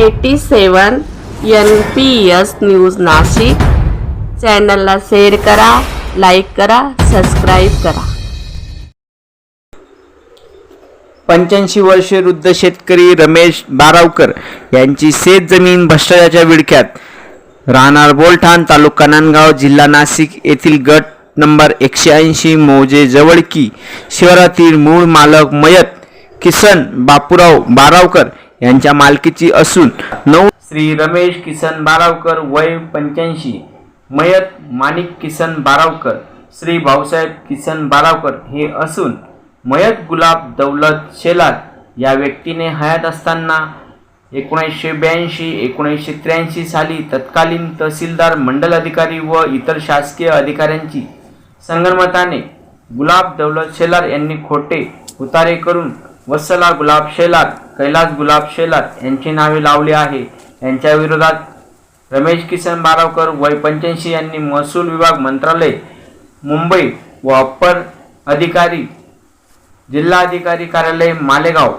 Eighty seven N P S news Nashik. चॅनलला share करा like करा सबस्क्राईब करा. पंच्याऐंशी वर्षे वृद्ध शेतकरी रमेश बारावकर यांची शेत जमीन भ्रष्टाचाराच्या विडक्यात. राहणार बोलठाण तालुका नांदगाव जिल्हा नाशिक येथील गट नंबर एकशे ऐंशी मौजे जवळकी. शहरातील मूळ मालक मयत किसन बापूराव बारावकर यांच्या मालकीची असून नऊ श्री रमेश किसन बारावकर वय पंच्याऐंशी. मयत माणिक किसन बारावकर श्री भाऊसाहेब किसन बारावकर हे असून मयत गुलाब दौलत शेलार या व्यक्तीने हयात असताना एकोणीसशे ब्याऐंशी एकोणीसशे त्र्याऐंशी साली तत्कालीन तहसीलदार मंडल अधिकारी व इतर शासकीय अधिकाऱ्यांची संगनमताने गुलाब दौलत शेलार यांनी खोटे उतारे करून वत्सला गुलाब शेलार कैलास गुलाब शेलार यांची नावे लावली आहे. यांच्या विरोधात रमेश किसन बारावकर वय पंच्याऐंशी यांनी महसूल विभाग मंत्रालय मुंबई व अप्पर अधिकारी जिल्हाधिकारी कार्यालय मालेगाव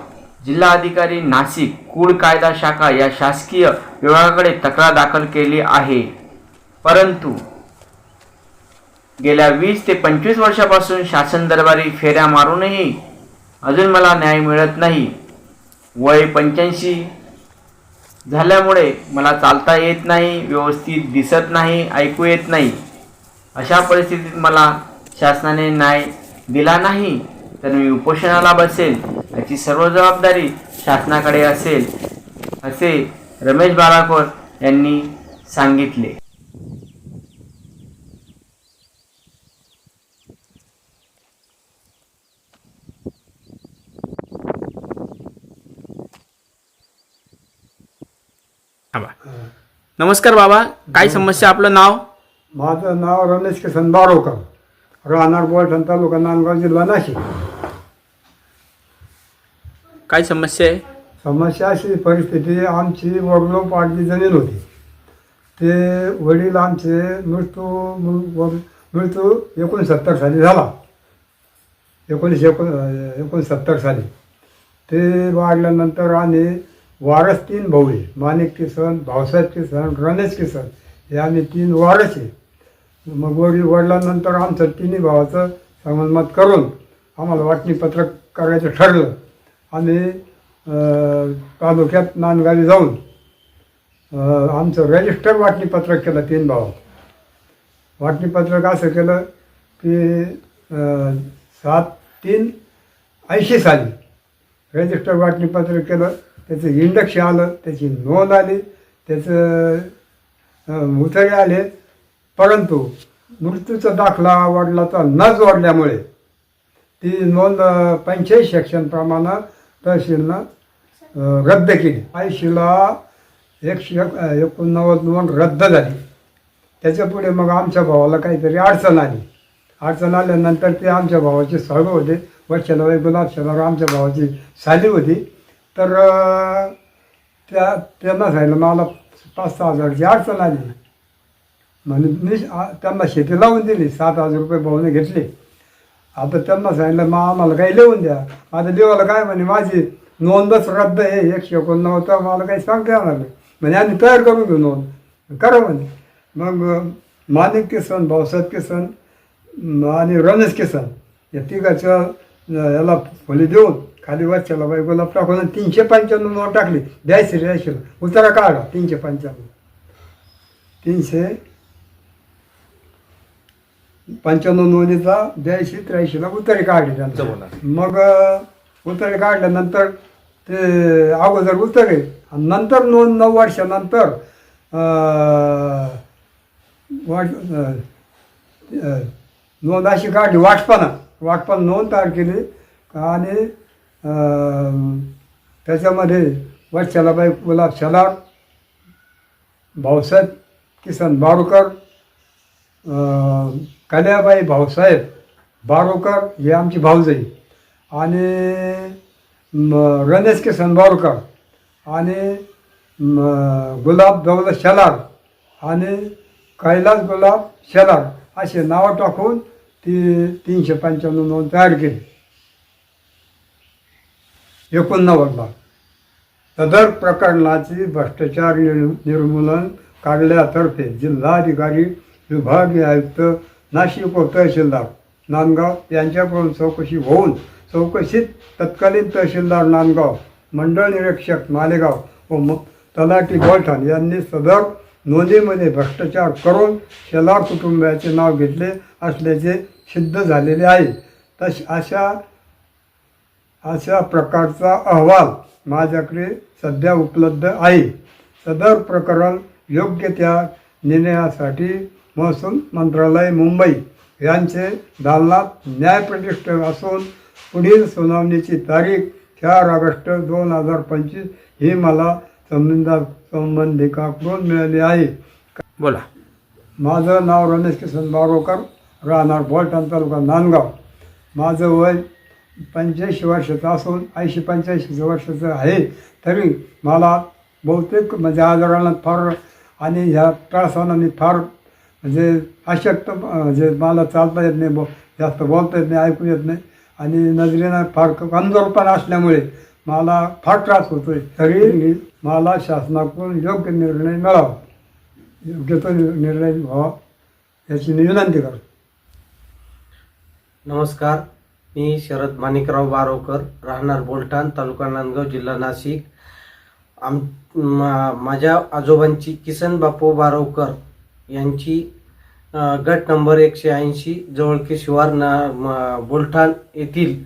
जिल्हाधिकारी नाशिक कूड कायदा शाखा या शासकीय विभागाकडे तक्रार दाखल केली आहे. परंतु गेल्या वीस ते पंचवीस वर्षापासून शासन दरबारी फेऱ्या मारूनही अजून मला न्याय मिळत नाही. वय पंच्याऐंशी झाल्यामुळे मला चालता येत नाही व्यवस्थित दिसत नाही ऐकू येत नाही. अशा परिस्थितीत मला शासनाने न्याय दिला नाही तर मी उपोषणाला बसेल याची सर्व जबाबदारी शासनाकडे असेल असे रमेश बाराकोर यांनी सांगितले. नमस्कार बाबा काय समस्या? आपलं नाव? माझं नाव रमेश किसन बारोकर. राहणार बोलठण तालुका नांदगाव जिल्हा नाशिक. काय समस्या आहे? समस्या अशी परिस्थिती आमची वडलो पाडली जमीन होती. ते वडील आमचे मृत्यू मृत्यू एकोणसत्तर साली झाला. एकोणीसशे एकोण एकोणसत्तर साली. ते वाढल्यानंतर आम्ही वारस तीन भाऊ आहे. माणिक किसन भाऊसाहेब किसन रमेश किसन हे आम्ही तीन वारस आहे. मग वडील वडिलांनंतर आमचं तिन्ही भावाचं संगनमत करून आम्हाला वाटणीपत्र करायचं ठरलं. आम्ही तालुक्यात नांदगावी जाऊन आमचं रजिस्टर वाटणीपत्रक केलं तीन भावात. वाटणीपत्रक असं केलं की सात तीन ऐंशी साली रजिस्टर वाटणीपत्रक केलं. त्याचं इंडक्शन आलं त्याची नोंद आली त्याचं अं, उतरे आले. परंतु मृत्यूचा दाखला वडिलाचा न जोडल्यामुळे ती नोंद पंच्याऐंशी सेक्शनप्रमाणे तहसीलनं रद्द केली. ऐंशीला एकशे एक एकोणनव्वद नोंद रद्द झाली. त्याच्या पुढे मग आमच्या भावाला काहीतरी अडचण आली. अडचण आल्यानंतर ते आमच्या भावाचे सहग होते. वच्छलाबाई गुलाब शेलार आमच्या भावाची साली होती. तर त्या त्यांना सांगितलं मला पाच सहा हजाराची अडचण आली म्हणून मी त्यांना शेती लावून दिली सात हजार रुपये भाऊने घेतले. आता त्यांना सांगितलं मग आम्हाला काही लिहून द्या. आता देवाला काय म्हणे माझी नोंदच रद्द आहे एकशे एकोणनव्वद तर मला काही सांगता येणार नाही. म्हणजे आम्ही तयार करून घेऊ नोंद. करा म्हणे. मग माणिक किसन भाऊसाहेब किसन आणि रमेश किसन या तिघाच्या याला फुली देऊन खाली वरच्याला बाई गुलाब टाकून तीनशे पंच्याण्णव नोट टाकली. द्यायची द्यायची उतारा काढा तीनशे पंच्याण्णव. तीनशे पंच्याण्णव नोंदीचा ब्याऐंशी त्र्याऐंशीला उतारे काढले त्यांना. मग उतारे काढल्यानंतर ते अगोदर उतारे आणि नंतर नोंद नऊ वर्षानंतर वाट नोंद अशी काढली वाटपाना. वाटपान नोंद तयार केली. आणि त्याच्यामध्ये वच्छलाबाई गुलाब शलार भाऊसाहेब किसन बारुकर अं, कन्याबाई भाऊसाहेब बारोकर हे आमची भाऊजाई. आणि रमेश किसन बारोकर आणि गुलाब दौलत शेलार आणि कैलास गुलाब शेलार असे नावं टाकून ती तीनशे पंच्याण्णव नोंद तयार केली एकोणनव्वदला. सदर प्रकरणाची भ्रष्टाचार निर्- निर्मूलन कार्यालयातर्फे जिल्हाधिकारी विभागीय आयुक्त नाशिक व तहसीलदार नांदगाव यांच्याकडून चौकशी होऊन चौकशीत तत्कालीन तहसीलदार नांदगाव मंडळ निरीक्षक मालेगाव व तलाठी गोलठाण यांनी सदर नोंदीमध्ये भ्रष्टाचार करून शेलार कुटुंबाचे नाव घेतले असल्याचे सिद्ध झालेले आहे. तश अशा अशा प्रकारचा अहवाल माझ्याकडे सध्या उपलब्ध आहे. सदर प्रकरण योग्य त्या निर्णयासाठी महसूल मंत्रालय मुंबई यांचे दालनात न्यायप्रतिष्ठ असून पुढील सुनावणीची तारीख चार ऑगस्ट दोन हजार पंचवीस ही मला संबंधा संबंधिकाकडून मिळाली आहे. बोला. माझं नाव रमेश किसन बारोकर राहणार बोलटाण तालुका नांदगाव. माझं वय पंच्याऐंशी वर्षाचं असून ऐंशी पंच्याऐंशी वर्षाचं आहे. तरी मला बहुतेक म्हणजे आजाराला फार आणि ह्या त्रासानं मी फार म्हणजे अशक्त म्हणजे मला चालता येत नाही बो जास्त बोलता येत नाही ऐकू येत नाही. आणि नजरेनं फार कमजोरपणा असल्यामुळे मला फार त्रास होतोय. तरी मला शासनाकडून योग्य निर्णय मिळावा. योग्य तो निर्णय व्हावा याची मी विनंती करतो. नमस्कार. मी शरद माणिकराव बारोकर राहणार बोलठाण तालुका नांदगाव जिल्हा नाशिक. आम मा- माझ्या आजोबांची किसन बापू बारोकर यांची गट नंबर एकशे ऐंशी जवळके शिवार ना बोलठाण येथील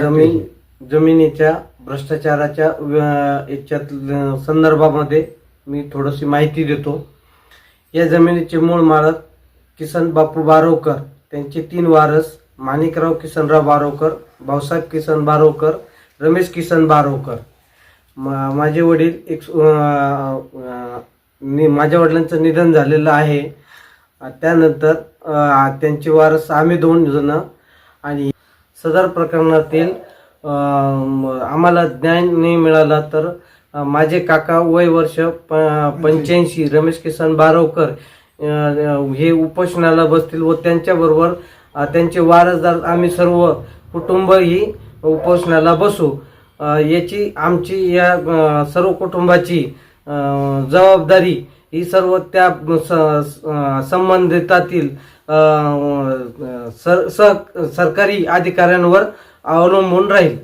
जमीन जमिनीच्या भ्रष्टाचाराच्या अ, याच्यात संदर्भामध्ये मी थोडीशी माहिती देतो. या जमिनीचे मूळ मालक किसन बापू बारोकर त्यांचे तीन वारस माणिकराव किसनराव बारोकर भाऊसाहेब किसन बारोकर रमेश किसन बारोकर. मा माझे वडील एक माझ्या वडिलांचं निधन झालेलं आहे. त्यानंतर त्यांचे वारस आम्ही दोन जण आणि सदर प्रकरणातील आम्हाला ज्ञान नाही मिळाला तर माझे काका वय वर्ष पंच्याऐंशी रमेश किसन बारवकर हे उपोषणाला बसतील व त्यांच्याबरोबर त्यांचे वारसदार आम्ही सर्व कुटुंब ही उपोषणाला बसू. याची आमची या सर्व कुटुंबाची जबाबदारी ही सर्व त्या स- संबंधितातील सर सरकारी अधिकाऱ्यांवर अवलंबून राहील